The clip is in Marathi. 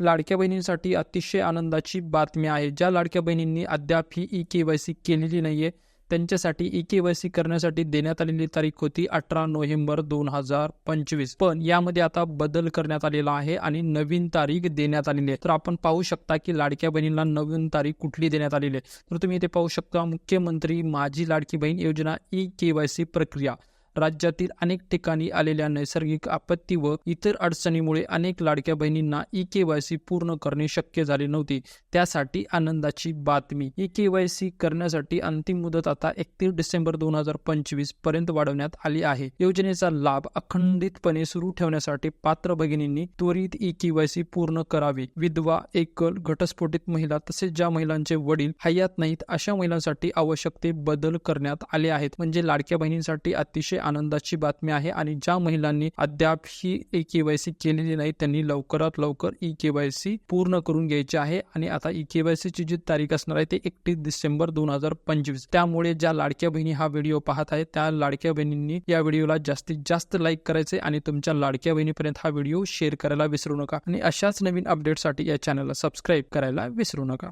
लाडक्या बहिणींसाठी अतिशय आनंदाची बातमी आहे. ज्या लाडक्या बहिणींनी अद्याप ही ई के वाय सी केलेली नाही आहे त्यांच्यासाठी ई के वाय सी करण्यासाठी देण्यात आलेली तारीख होती अठरा नोव्हेंबर दोन हजार पंचवीस. पण यामध्ये आता बदल करण्यात आलेला आहे आणि नवीन तारीख देण्यात आलेली आहे. तर आपण पाहू शकता की लाडक्या बहिणींना नवीन तारीख कुठली देण्यात आलेली आहे. तर तुम्ही इथे पाहू शकता मुख्यमंत्री माझी लाडकी बहीण योजना ई के वाय सी प्रक्रिया. राज्यातील अनेक ठिकाणी आलेल्या नैसर्गिक आपत्ती व इतर अडचणीमुळे अनेक लाडक्या बहिणींना ई के वाय सी पूर्ण करणे शक्य झाले नव्हते. त्यासाठी आनंदाची बातमी. ई के वाय सी करण्यासाठी अंतिम मुदत आता एकतीस डिसेंबर दोन हजार पंचवीसपर्यंत वाढवण्यात आली आहे. योजनेचा लाभ अखंडितपणे सुरू ठेवण्यासाठी पात्र भगिनींनी त्वरित ई के वाय सी पूर्ण करावी. विधवा एकल घटस्फोटित महिला तसेच ज्या महिलांचे वडील हयात नाहीत अशा महिलांसाठी आवश्यक ते बदल करण्यात आले आहेत. म्हणजे लाडक्या बहिणींसाठी अतिशय आनंदाची बातमी आहे आणि ज्या महिलांनी अद्याप ही ई के वाय सी केलेली नाही त्यांनी लवकरात लवकर ई के वाय सी पूर्ण करून घ्यायची आहे आणि आता ई के वाय सी ची जी तारीख असणार आहे ते एकतीस डिसेंबर दोन हजार पंचवीस. त्यामुळे ज्या लाडक्या बहिणी हा व्हिडिओ पाहत आहेत त्या लाडक्या बहिणींनी या व्हिडिओला जास्तीत जास्त लाईक करायचे आणि तुमच्या लाडक्या बहिणीपर्यंत हा व्हिडिओ शेअर करायला विसरू नका. आणि अशाच नवीन अपडेटसाठी या चॅनलला सबस्क्राईब करायला विसरू नका.